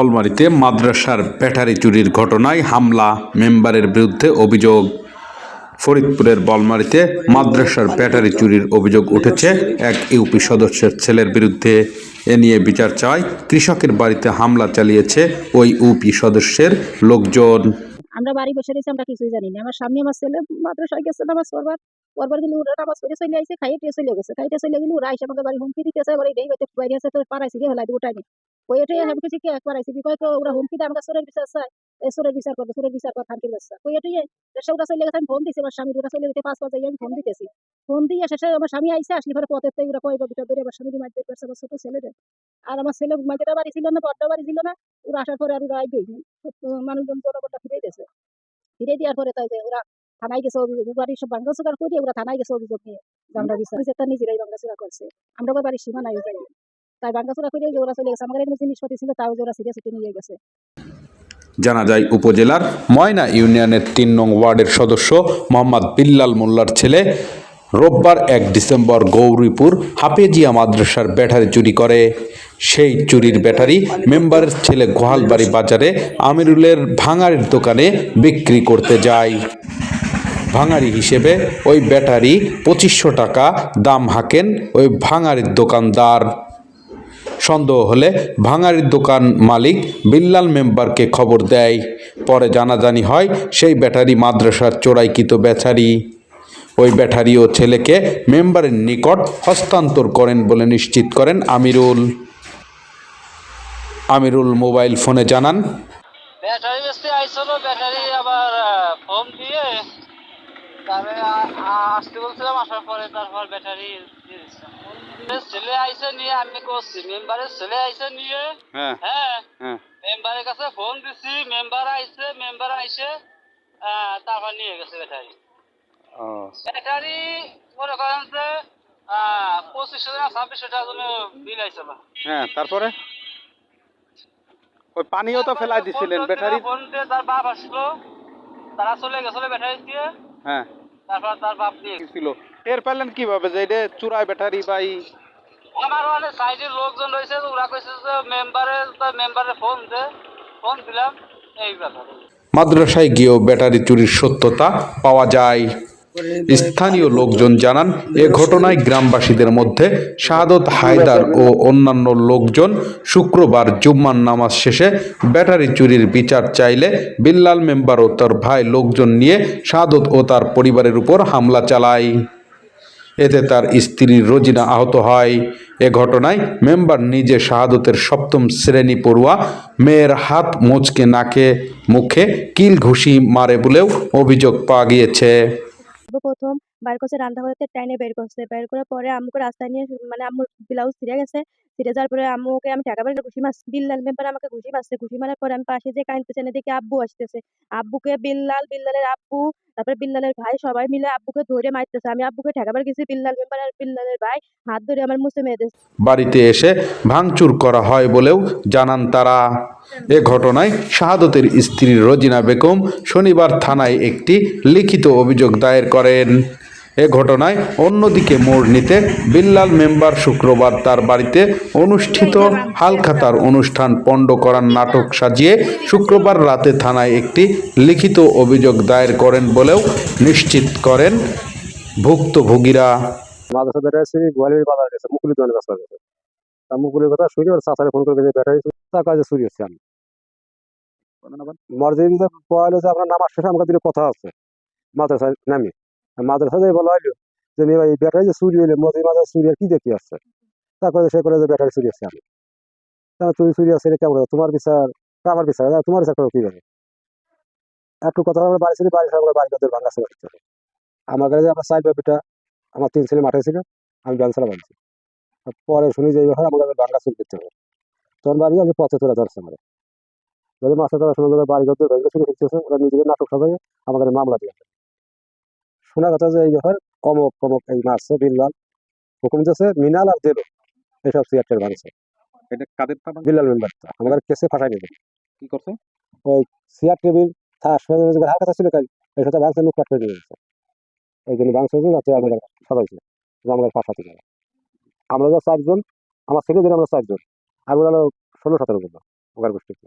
অলমারিতে মাদ্রাসার ব্যাটারি চুরির ঘটনায় হামলা, মেম্বারের বিরুদ্ধে অভিযোগ। ফরিদপুরের বলমারিতে মাদ্রাসার ব্যাটারি চুরির অভিযোগ উঠেছে এক ইউপি সদস্যের ছেলের বিরুদ্ধে। এ নিয়ে বিচার চায়, কৃষকের বাড়িতে হামলা চালিয়েছে ওই ইউপি সদস্যের লোকজন। আমরা বাড়ি বসে রয়েছি, আমরা কিছুই জানি না। আমার সামনে আমার ছেলে মাদ্রাসায় গেছে নামাজ পড়বার। পড়বার গেলে ওরা নামাজ পড়ে চলে আইছে খাইয়ে চলে গেছে খাইতে চলে গেলে ওরা আইসে আমাকে বাড়ি হুমকি দিতেছে বলে এই বাইরে আছে তোর পাড়াইছি গে হলাই ওটাই নি ওই এটাই আমি কিছু একবার বিকয় ওরা হুমকি দিয়ে আমাকে বিচার চাই বিচার করবে, সোরের বিচার কর ওই এটাই ওরা চলে গেছে ফোন দিছি আমার স্বামী ওরা চলে পাঁচ পাঁচ আমি ফোন দিতেছি। ফোন দিয়ে শেষে আমার স্বামী আইসে আসলে পরে পথের থেকে ওরা কয়েক ভিতর ধরে আমার স্বামী আমার ছোট আর আমার ছেলে মাঝেটা বাড়ি ছিল না বড়টা বাড়ি ছিল না, ওরা আসার পরে আর ওরা মানুষজন ফিরে গেছে ফিরে দেওয়ার পরে তাই ওরা থানায় গেছে অভিযোগ বাড়ির সব ভাঙ্গা ওরা থানায় গেছে অভিযোগ নিয়ে। আমরা বিচার নিজেরাই ভাঙ্গা চোরা করছে। আমরা বাড়ির সীমা নাই যাই তাই করে চলে গেছে আমাদের ছিল, তাও নিয়ে গেছে। জানা যায়, উপজেলার ময়না ইউনিয়নের তিন নং ওয়ার্ডের সদস্য মোহাম্মদ বিল্লাল মোল্লার ছেলে রোববার এক ডিসেম্বর গৌরীপুর হাফেজিয়া মাদ্রাসার ব্যাটারি চুরি করে। সেই চুরির ব্যাটারি মেম্বারের ছেলে গোহালবাড়ি বাজারে আমিরুলের ভাঙারির দোকানে বিক্রি করতে যায়। ভাঙারি হিসেবে ওই ব্যাটারি পঁচিশশো টাকা দাম হাঁকেন ওই ভাঙারির দোকানদার। সন্দেহ হলে ভাঙারির দোকান মালিক বিল্লাল মেম্বারকে খবর দেয়। পরে জানাজানি হয় সেই ব্যাটারি মাদ্রাসার চোরাইকৃত ব্যাটারি। ওই ব্যাটারি ও ছেলেকে মেম্বারের নিকট হস্তান্তর করেন বলে নিশ্চিত করেন আমিরুল। আমিরুল মোবাইল ফোনে জানান, ব্যাটারি আবার ফোন দিয়ে। তারপরে আসতে বলছিলাম, আসার পরে তারপর ব্যাটারি ছেলে আইসে নিয়ে আমি করছি মেম্বারের ছেলে আইসে নিয়ে হ্যাঁ হ্যাঁ হ্যাঁ। মেম্বারের কাছে ফোন দিছি মেম্বার আইসে মেম্বার আইসে তারপর নিয়ে গেছে ব্যাটারি। ব্যাটারি মনে করেন যে পঁচিশশো না ছাব্বিশশো টাকা জন্য বিল আইছিল হ্যাঁ তারপরে? ওই পানিও তো ফেলাই দিছিলেন ব্যাটারি? ফোন দিয়ে তার বাপ আসলো তারা চলে গেছিল ব্যাটারি দিয়ে। হ্যাঁ। তারপর তার বাপ নিয়ে কি ছিল? টের পেলেন কীভাবে যে এটা চুরাই ব্যাটারি বা আমার মানে সাইডের লোকজন রয়েছে ওরা কইছে যে মেম্বারের মেম্বারের ফোন দে ফোন দিলাম এই ব্যাপার। মাদ্রাসায় গিয়েও ব্যাটারি চুরির সত্যতা পাওয়া যায়। স্থানীয় লোকজন জানান এ ঘটনায় গ্রামবাসীদের মধ্যে শাহাদত হায়দার ও অন্যান্য লোকজন শুক্রবার জুম্মার নামাজ শেষে ব্যাটারি চুরির বিচার চাইলে বিল্লাল মেম্বার ও তার ভাই লোকজন নিয়ে শাহাদত ও তার পরিবারের উপর হামলা চালায়। এতে তার স্ত্রী রোজিনা আহত হয়। এ ঘটনায় মেম্বার নিজে শাহাদতের সপ্তম শ্রেণি পড়ুয়া, মেয়ের হাত মুচকে নাকে, মুখে কিল ঘুষি মারে বলেও অভিযোগ পাওয়া গিয়েছে। প্রথম বার করছে, রান্না করতে টাইনে বের করছে। বের করার পরে আম্মুকে রাস্তায় নিয়ে মানে আম্মুর ব্লাউজ ছিঁড়ে গেছে। ছিঁড়ে যাওয়ার পরে আম্মুকে আমি টাকা বাড়ি ঘুষি মারছি। বিল্লাল মেম্বার আমাকে ঘুষি মারছে। ঘুষি মারার পরে আমি পাশে যে কাঁদতেছে না দেখি আব্বু আসতেছে। আব্বুকে বিল্লাল, বিল্লালের আব্বু, তারপরে বিল্লালের ভাই সবাই মিলে আব্বুকে ধরে মারতেছে। আমি আব্বুকে ঠেকাবার গেছি বিল্লাল মেম্বার আর বিল্লালের ভাই হাত ধরে আমার মুছে দিচ্ছে বাড়িতে এসে ভাঙচুর করা হয় বলেও জানান তারা। এ ঘটনায় শাহাদতের স্ত্রী রোজিনা বেগম শনিবার থানায় একটি লিখিত অভিযোগ দায়ের করেন। এ ঘটনায় অন্যদিকে মোড় নিতে বিল্লাল মেম্বার শুক্রবার তার বাড়িতে অনুষ্ঠিত হালখাতার অনুষ্ঠান পণ্ড করার নাটক সাজিয়ে শুক্রবার রাতে থানায় একটি লিখিত অভিযোগ দায়ের করেন বলেও নিশ্চিত করেন ভুক্তভোগীরা। মাদ্রাসা ব্যাটারি চুরি গোয়ালির বাজার গেছে মুকুলি দোকানে ব্যস্ত গেছে। তা মুকুলির কথা শুনে ওর চাচারে ফোন করে গেছে ব্যাটারি তার কাজে চুরি হচ্ছে? আমি যে আপনার আমাকে কথা আছে। মাদ্রাসায় নামি। মাদ্রাসা দিয়ে বলা হইল যে মেয়ে ভাই ব্যাটারি যে চুরি হইলে মাদ্রাসা চুরি আর কি দেখি আসছে তারপরে সে করে যে ব্যাটারি চুরি হচ্ছে আমি তা চুরি চুরি আছে এটা কেমন? তোমার বিচার আমার বিচার না, তোমার বিচার করো কি হবে একটু কথা আমরা বাড়ি ছিল বাড়ি আমরা বাড়ি ভাঙা ছিল। আমার কাছে আমরা সাইড ব্যাপিটা আমার তিন ছেলে মাঠে ছিল আমি ব্যাংসালা বানছি পরে শুনি যে এইভাবে আমাকে বাংলা চুরি করতে হবে। তখন বাড়ি আমি পথে তোলা ধরছে আমার। যদি মাসে তারা শুনে বাড়ি করতে চুরি করতেছে ওরা নিজেদের নাটক সাজাই আমাকে মামলা দিয়ে শোনা কথা যে এই ব্যাপার কমক কমক এই মারছে বিল্লাল। হুকুম দিয়েছে মিনাল আর দেব এইসব সিয়ারটের ভাঙছে এটা কাদের বিল্লাল মেম্বারটা আমাদের কেসে ফাঁসাই নেবে কি করছে? চেয়ার টেবিল হার কথা ছিল এই সাথে ভাঙছে মুখ কাট করে নিয়ে গেছে এই জন্য ভাঙছে যাতে আমাদের সবাইছে যে আমাদের ফাঁসাতে গেল আমরা যা চারজন আমার ছেলেদের আমরা চারজন। আর ওরা হলো ষোলো সতেরো জন ওকার গোষ্ঠীকে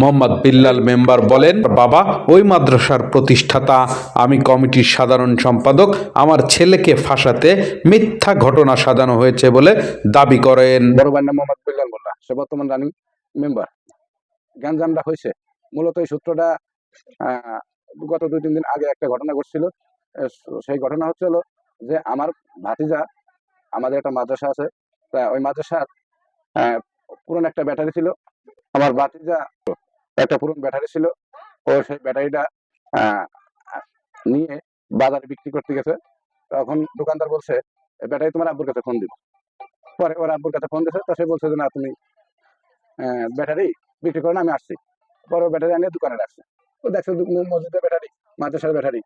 মোহাম্মদ বিল্লাল মেম্বার বলেন বাবা ওই মাদ্রাসার প্রতিষ্ঠাতা আমি কমিটির সাধারণ সম্পাদক আমার ছেলেকে ফাঁসাতে মিথ্যা ঘটনা সাজানো হয়েছে বলে দাবি করেন। বড় ভাইয়ের নাম মোহাম্মদ বিল্লাল মোল্লা সে বর্তমান রানিং মেম্বার গ্যাঞ্জামটা হয়েছে। মূলত এই সূত্রটা গত দুই তিন দিন আগে একটা ঘটনা ঘটছিল। সেই ঘটনা হচ্ছে হলো যে আমার ভাতিজা আমাদের একটা মাদ্রাসা আছে। তা ওই মাদ্রাসার আহ, পুরনো একটা ব্যাটারি ছিল। আমার ভাতিজা একটা পুরনো ব্যাটারি ছিল। ও সেই ব্যাটারিটা নিয়ে বাজারে বিক্রি করতে গেছে। তখন দোকানদার বলছে ব্যাটারি তোমার আব্বুর কাছে ফোন দিব। পরে ওর আব্বুর কাছে ফোন দিয়েছে তো সে বলছে যে না তুমি আহ, ব্যাটারি বিক্রি করো না আমি আসছি। পরে ব্যাটারি আনিয়ে দোকানে রাখছে। ও দেখছে মসজিদের ব্যাটারি মাদ্রাসার ব্যাটারি।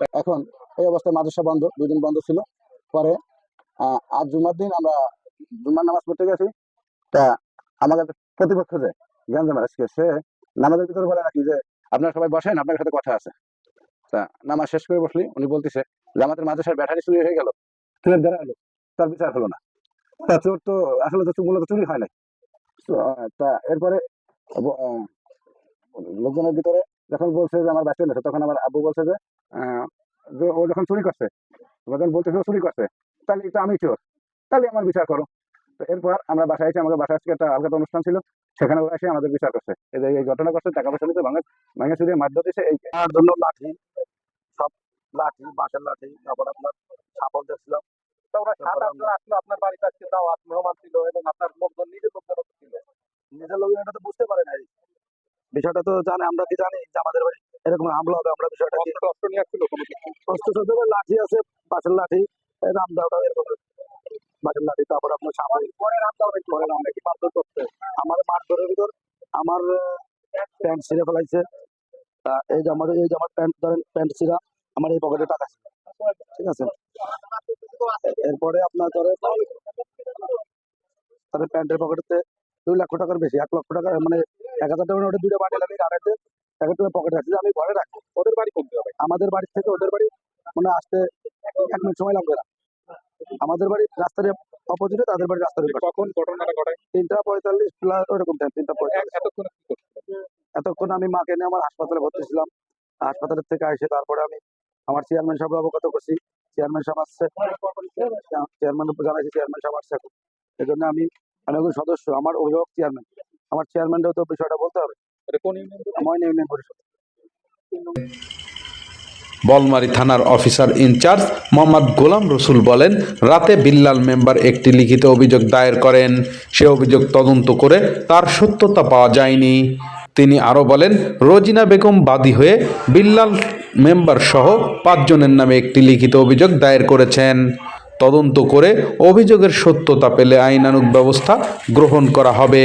তা এখন এই অবস্থায় মাদ্রাসা বন্ধ দুদিন বন্ধ ছিল। পরে আজ জুমার দিন আমরা জুমার নামাজ পড়তে গেছি। তা আমাদের প্রতিপক্ষ যে গ্যাঞ্জাম আজকে সে নামাজের ভিতরে বলে নাকি যে আপনারা সবাই বসেন আপনার সাথে কথা আছে। তা নামাজ শেষ করে বসলি, উনি বলতেছে যে আমাদের মাদ্রাসার ব্যাটারি চুরি হয়ে গেল ছেলের দ্বারা এলো তার বিচার হলো না। তা চোর তো, আসলে তো মূলত চুরি হয় নাই। তা এরপরে লোকজনের ভিতরে যখন বলছে যে আমার বাচ্চা তখন আমার আব্বু বলছে যে ও যখন চুরি করছে যখন বলতেছে চুরি করছে। তাহলে তো আমি চোর তাহলে আমার বিচার করো। তো এরপর আমরা বাসায় এসে আমাদের বাসায় আজকে একটা আলগাত অনুষ্ঠান ছিল সেখানে ওরা এসে আমাদের বিচার করছে। এই ঘটনা করছে টাকা পয়সা নিতে ভাঙা ভাঙা চুরিয়ে মাধ্য দিয়েছে এই তার জন্য লাঠি সব লাঠি বাঁশের লাঠি তারপর আপনার ছাপল দেখছিলাম। তো ওরা সাত আটজন আসলো আপনার বাড়িতে আজকে দাওয়াত মেহমান ছিল এবং আপনার লোকজন নিজের লোকজন ছিল। নিজের লোক এটা তো বুঝতে পারে নাই। বিষয়টা তো জানে আমরা কি জানি যে আমাদের বাড়ি এরকম হামলা হবে আমরা বিষয়টা কি অস্ত্র অস্ত্র নিয়ে আসছিল কোনো কিছু। শস্ত্র লাঠি আছে বাঁশের লাঠি। রামদাওটা এরকম বাঁশের তারপর আপনার সামাল পরে রামদাও পরে রামদা কি মারধর আমার মারধরের ভিতর আমার প্যান্ট ছিঁড়ে ফেলাইছে। তা এই যে আমার এই যে আমার প্যান্ট ধরেন প্যান্ট ছিঁড়া আমার এই পকেটে টাকা ছিল। ঠিক আছে? এরপরে আপনার ধরেন তাহলে প্যান্টের পকেটেতে দুই লক্ষ টাকার বেশি এক লক্ষ টাকা মানে এক হাজার টাকার নোটে দুটো বান্ডেল আমি আড়াইতে এক টাকা পকেটে রাখছি। আমি ঘরে রাখি। ওদের বাড়ি হবে? আমাদের বাড়ি থেকে ওদের বাড়ি মানে আসতে এক মিনিট সময় লাগবে না। আমাদের বাড়ি রাস্তার অপোজিটে তাদের বাড়ি রাস্তার। কখন ঘটনাটা ঘটায় তিনটা পঁয়তাল্লিশ প্লাস ওরকম টাইম তিনটা পঁয়তাল্লিশ। এতক্ষণ আমি মাকে নিয়ে আমার হাসপাতালে ভর্তি ছিলাম। হাসপাতালের থেকে আসে তারপরে আমি আমার চেয়ারম্যান সাহেব অবগত করছি। চেয়ারম্যান সাহেব আসছে। চেয়ারম্যান জানাইছি চেয়ারম্যান সাহেব আসছে এখন। এই জন্য আমি আমি একজন সদস্য আমার অভিভাবক চেয়ারম্যান আমার চেয়ারম্যানরাও তো বিষয়টা বলতে হবে। এটা কোন ইউনিয়ন ময়না ইউনিয়ন পরিষদ। বলমারী থানার অফিসার ইনচার্জ মোহাম্মদ গোলাম রসুল বলেন, রাতে বিল্লাল মেম্বার একটি লিখিত অভিযোগ দায়ের করেন। সে অভিযোগ তদন্ত করে তার সত্যতা পাওয়া যায়নি। তিনি আরও বলেন, রোজিনা বেগম বাদী হয়ে বিল্লাল মেম্বার সহ পাঁচজনের নামে একটি লিখিত অভিযোগ দায়ের করেছেন। তদন্ত করে অভিযোগের সত্যতা পেলে আইনানুগ ব্যবস্থা গ্রহণ করা হবে।